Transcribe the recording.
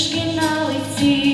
усмішки на лиці.